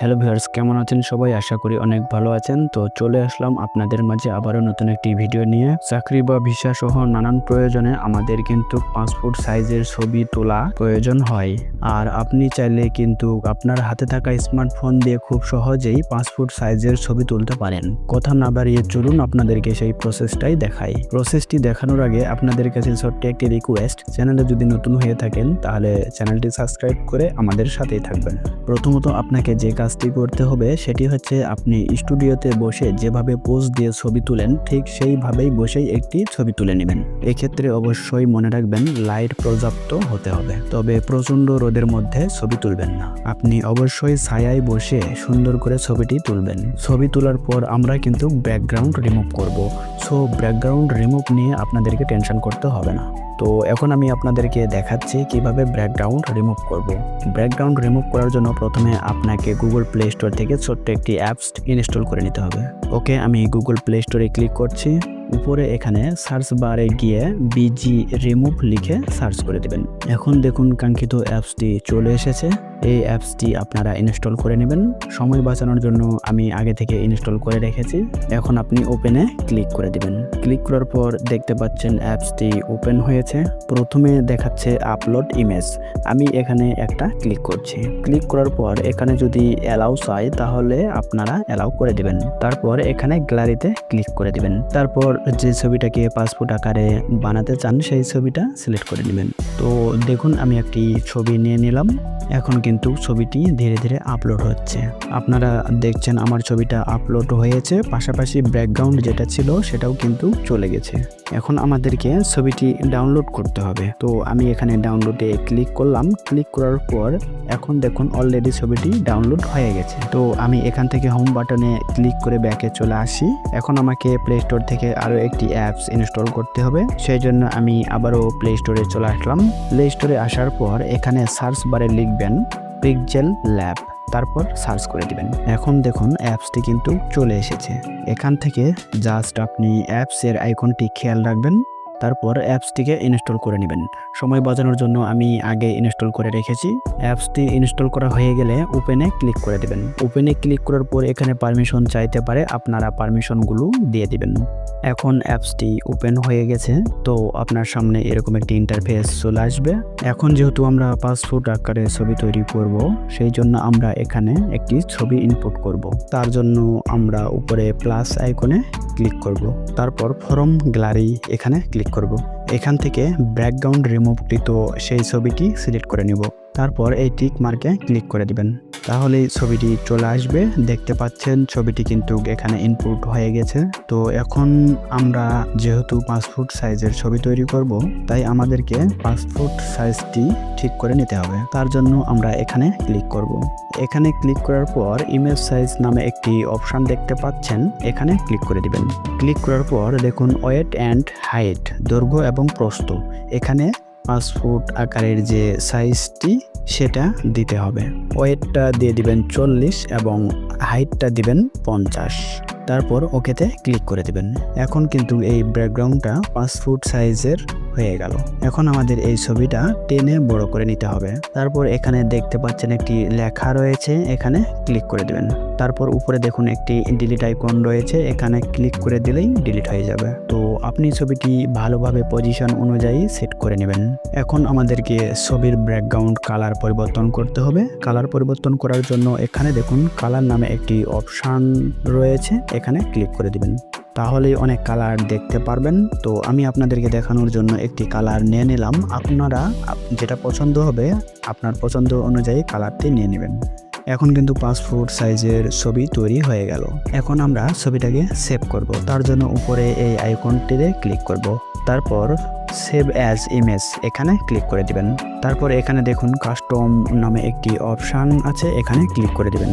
Hello viewers কেমন আছেন সবাই? আশা করি অনেক ভালো আছেন। তো চলে আসলাম আপনাদের মাঝে আবারও নতুন একটি ভিডিও নিয়ে। চাকরি বা ভিসা সহ নানান প্রয়োজনে আমাদের কিন্তু পাসপোর্ট সাইজের ছবি তোলা প্রয়োজন হয়। আর আপনি চাইলে কিন্তু আপনার হাতে থাকা স্মার্টফোন দিয়ে খুব সহজেই পাসপোর্ট সাইজের ছবি তুলতে পারেন। কথা না বাড়িয়ে চলুন আপনাদেরকে সেই প্রসেসটাই দেখাই। প্রসেসটি দেখানোর আগে আপনাদের কাছে ছোট্ট একটি রিকোয়েস্ট চ্যানেলে যদি নতুন হয়ে থাকেন, তাহলে চ্যানেলটি সাবস্ক্রাইব করে আমাদের সাথেই থাকবেন। প্রথমত আপনাকে যে কাজটি করতে হবে, সেটি হচ্ছে আপনি স্টুডিওতে বসে যেভাবে পোজ দিয়ে ছবি তুলেন, ঠিক সেইভাবেই বসেই একটি ছবি তুলে নেবেন। এক্ষেত্রে অবশ্যই মনে রাখবেন, লাইট পর্যাপ্ত হতে হবে। তবে প্রচণ্ড রোদের মধ্যে ছবি তুলবেন না। আপনি অবশ্যই ছায়ায় বসে সুন্দর করে ছবিটি তুলবেন। ছবি তোলার পর আমরা কিন্তু ব্যাকগ্রাউন্ড রিমুভ করব। সো ব্যাকগ্রাউন্ড রিমুভ নিয়ে আপনাদেরকে টেনশন করতে হবে না। তো এখন আমি আপনাদেরকে দেখাচ্ছি কীভাবে ব্যাকগ্রাউন্ড রিমুভ করব। ব্যাকগ্রাউন্ড রিমুভ করার জন্য প্রথমে আপনাকে গুগল প্লে স্টোর থেকে ছোট্ট একটি অ্যাপস ইনস্টল করে নিতে হবে। ওকে, আমি গুগল প্লে স্টোরে ক্লিক করছি। উপরে এখানে সার্চ বারে গিয়ে বিজি রিমুভ লিখে সার্চ করে দেবেন। এখন দেখুন কাঙ্ক্ষিত অ্যাপসটি চলে এসেছে। এই অ্যাপসটি আপনারা ইনস্টল করে নেবেন। সময় বাঁচানোর জন্য আমি আগে থেকে ইনস্টল করে রেখেছি। এখন আপনি ওপেনে ক্লিক করে দিবেন। ক্লিক করার পর দেখতে পাচ্ছেন অ্যাপসটি ওপেন হয়েছে। প্রথমে দেখাচ্ছে আপলোড ইমেজ। আমি এখানে একটা ক্লিক করছি। ক্লিক করার পর এখানে যদি অ্যালাউ চাই তাহলে আপনারা অ্যালাউ করে দিবেন। তারপর এখানে গ্যালারিতে ক্লিক করে দিবেন। তারপর যে ছবিটাকে পাসপোর্ট আকারে বানাতে চান সেই ছবিটা সিলেক্ট করে নেবেন। তো দেখুন আমি একটি ছবি নিয়ে নিলাম। এখন কিন্তু ছবিটি ধীরে ধীরে আপলোড হচ্ছে। আপনারা দেখছেন আমার ছবিটা আপলোড হয়েছে, পাশাপাশি ব্যাকগ্রাউন্ড যেটা ছিল সেটাও কিন্তু চলে গেছে। এখন আমাদেরকে ছবিটি ডাউনলোড করতে হবে। তো আমি এখানে ডাউনলোডে ক্লিক করলাম। ক্লিক করার পর এখন দেখুন অলরেডি ছবিটি ডাউনলোড হয়ে গেছে। তো আমি এখান থেকে হোম বাটনে ক্লিক করে ব্যাকে চলে আসি। এখন আমাকে প্লে স্টোর থেকে আরও একটি অ্যাপস ইনস্টল করতে হবে। সেই জন্য আমি আবারও প্লে স্টোরে চলে আসলাম। প্লে স্টোরে আসার পর এখানে সার্চ বারে লিখবেন পিকজেল ল্যাব তারপর সার্চ করে দিবেন। এখন দেখুন অ্যাপসটি কিন্তু চলে এসেছে। এখান থেকে জাস্ট আপনি অ্যাপসের আইকনটি খেয়াল রাখবেন। তারপর অ্যাপসটিকে ইনস্টল করে নেবেন। সময় বাঁচানোর জন্য আমি আগে ইনস্টল করে রেখেছি। অ্যাপসটি ইনস্টল করা হয়ে গেলে ওপেনে ক্লিক করে দেবেন। ওপেনে ক্লিক করার পর এখানে পারমিশন চাইতে পারে আপনারা পারমিশনগুলো দিয়ে দিবেন। এখন অ্যাপসটি ওপেন হয়ে গেছে, তো আপনার সামনে এরকম একটি ইন্টারফেস চলে আসবে। এখন যেহেতু আমরা পাসপোর্ট আকারে ছবি তৈরি করব, সেই জন্য আমরা এখানে একটি ছবি ইনপুট করব। তার জন্য আমরা উপরে প্লাস আইকনে ক্লিক করব। তারপর ফরম গ্যালারি এখানে ক্লিক করব। এখান থেকে ব্যাকগ্রাউন্ড রিমুভকৃত সেই ছবিটি সিলেক্ট করে নিব। তারপর এই টিক মার্কে ক্লিক করে দিবেন। তাহলেই ছবিটি চলে আসবে। দেখতে পাচ্ছেন, ছবিটি কিন্তু এখানে ইনপুট হয়ে গেছে। তো এখন আমরা যেহেতু পাসপোর্ট সাইজের ছবি তৈরি করব, তাই আমাদেরকে পাসপোর্ট সাইজটি ঠিক করে নিতে হবে। তার জন্য আমরা এখানে ক্লিক করব। এখানে ক্লিক করার পর ইমেজ সাইজ নামে একটি অপশান দেখতে পাচ্ছেন। এখানে ক্লিক করে দিবেন। ক্লিক করার পর দেখুন ওয়েট অ্যান্ড হাইট দৈর্ঘ্য এবং প্রস্থ। এখানে পাঁচ ফুট আকারের যে সাইজটি সেটা দিতে হবে। ওয়েটটা দিয়ে দিবেন চল্লিশ এবং হাইটটা দিবেন পঞ্চাশ। তারপর ওকেতে ক্লিক করে দিবেন। এখন কিন্তু এই ব্যাকগ্রাউন্ডটা পাঁচ ফুট সাইজের হয়ে গেল। এখন আমাদের এই ছবিটা টেনে বড় করে নিতে হবে। তারপর এখানে দেখতে পাচ্ছেন একটি লেখা রয়েছে, এখানে ক্লিক করে দেবেন। তারপর উপরে দেখুন একটি ডিলিট আইকন রয়েছে, এখানে ক্লিক করে দিলেই ডিলিট হয়ে যাবে। তো আপনি ছবিটি ভালোভাবে পজিশন অনুযায়ী সেট করে নেবেন। এখন আমাদেরকে ছবির ব্যাকগ্রাউন্ড কালার পরিবর্তন করতে হবে। কালার পরিবর্তন করার জন্য এখানে দেখুন, কালার নামে একটি অপশান রয়েছে, এখানে ক্লিক করে দিবেন। তাহলেই অনেক কালার দেখতে পারবেন। তো আমি আপনাদেরকে দেখানোর জন্য একটি কালার নিয়ে নিলাম। আপনারা যেটা পছন্দ হবে, আপনার পছন্দ অনুযায়ী কালারটি নিয়ে নেবেন। এখন কিন্তু ফুট সাইজের ছবি তৈরি হয়ে গেল। এখন আমরা ছবিটাকে সেভ করব। তার জন্য উপরে এই আইকনটিতে ক্লিক করব। তারপর সেভ অ্যাজ ইমেজ এখানে ক্লিক করে দিবেন। তারপর এখানে দেখুন কাস্টম নামে একটি অপশান আছে। এখানে ক্লিক করে দিবেন।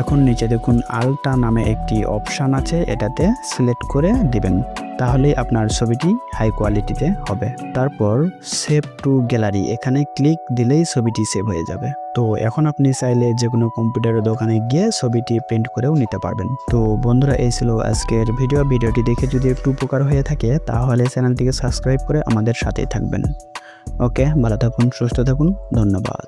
এখন নিচে দেখুন আলটা নামে একটি অপশান আছে, এটাতে সিলেক্ট করে দিবেন। তাহলে আপনার ছবিটি হাই কোয়ালিটিতে হবে। তারপর সেভ টু গ্যালারি, এখানে ক্লিক দিলেই ছবিটি সেভ হয়ে যাবে। তো এখন আপনি চাইলে যে কোনো কম্পিউটারের দোকানে গিয়ে ছবিটি প্রিন্ট করেও নিতে পারবেন। তো বন্ধুরা, এই ছিল আজকের ভিডিও। ভিডিওটি দেখে যদি একটু উপকার হয়ে থাকে, তাহলে চ্যানেলটিকে সাবস্ক্রাইব করে আমাদের সাথেই থাকবেন। ওকে, ভালো থাকুন, সুস্থ থাকুন, ধন্যবাদ।